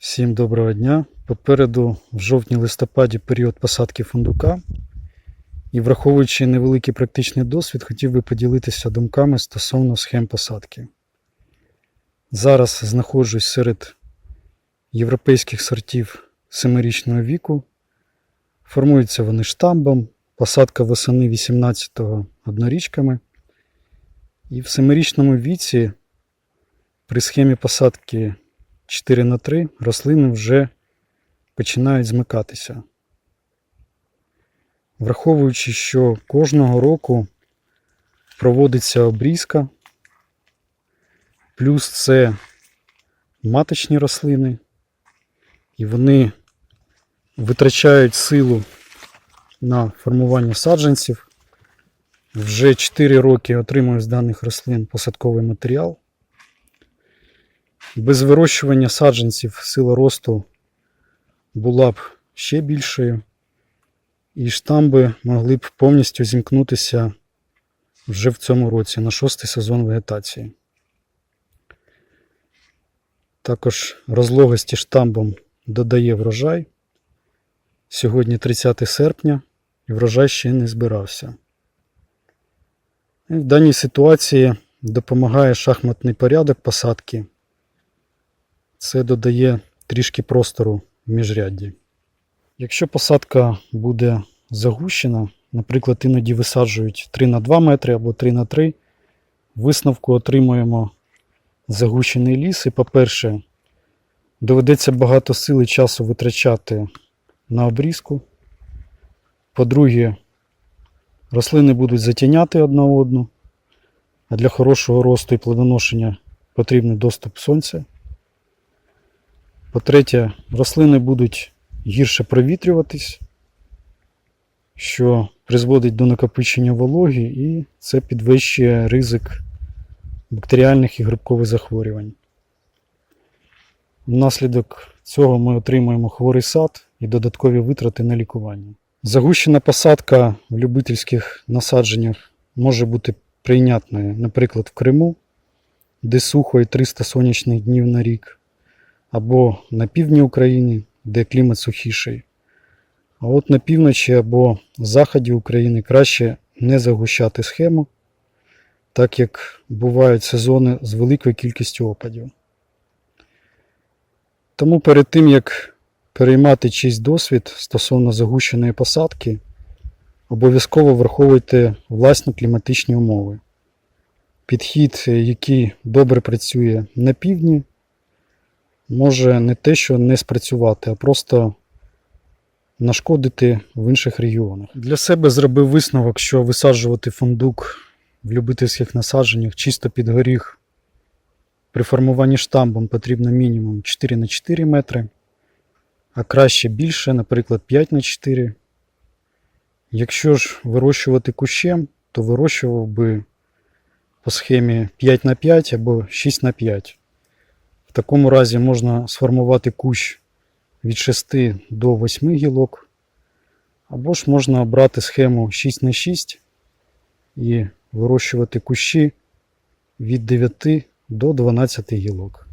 Всім доброго дня. Попереду в жовтні-листопаді період посадки фундука. І враховуючи невеликий практичний досвід, хотів би поділитися думками стосовно схем посадки. Зараз знаходжусь серед європейських сортів семирічного віку. Формуються вони штамбом, посадка восени 18-го однорічками. І в семирічному віці при схемі посадки 4 на 3 рослини вже починають змикатися. Враховуючи, що кожного року проводиться обрізка, плюс це маточні рослини, і вони витрачають силу на формування саджанців. Вже 4 роки отримую з даних рослин посадковий матеріал. Без вирощування саджанців сила росту була б ще більшою, і штамби могли б повністю зімкнутися вже в цьому році на шостий сезон вегетації. Також розлогості штамбом додає врожай. Сьогодні 30 серпня, і врожай ще не збирався. В даній ситуації допомагає шахматний порядок посадки. Це додає трішки простору в міжрядді. Якщо посадка буде загущена, наприклад, іноді висаджують 3 на 2 метри або 3 на 3, висновку отримуємо загущений ліс. І, по-перше, доведеться багато сил і часу витрачати на обрізку. По-друге, рослини будуть затіняти одна одну, а для хорошого росту і плодоношення потрібний доступ сонця. По-третє, рослини будуть гірше провітрюватись, що призводить до накопичення вологи, і це підвищує ризик бактеріальних і грибкових захворювань. Внаслідок цього ми отримуємо хворий сад і додаткові витрати на лікування. Загущена посадка в любительських насадженнях може бути прийнятною, наприклад, в Криму, де сухо і 300 сонячних днів на рік або на півдні України, де клімат сухіший. А от на півночі або заході України краще не загущати схему, так як бувають сезони з великою кількістю опадів. Тому перед тим, як переймати чийсь досвід стосовно загущеної посадки, обов'язково враховуйте власні кліматичні умови. Підхід, який добре працює на півдні, може не те, що не спрацювати, а просто нашкодити в інших регіонах. Для себе зробив висновок, що висаджувати фундук в любительських насадженнях чисто під горіх при формуванні штамбом потрібно мінімум 4 на 4 метри, а краще більше, наприклад, 5 на 4. Якщо ж вирощувати кущем, то вирощував би по схемі 5 на 5 або 6 на 5. В такому разі можна сформувати кущ від 6 до 8 гілок, або ж можна обрати схему 6 на 6 і вирощувати кущі від 9 до 12 гілок.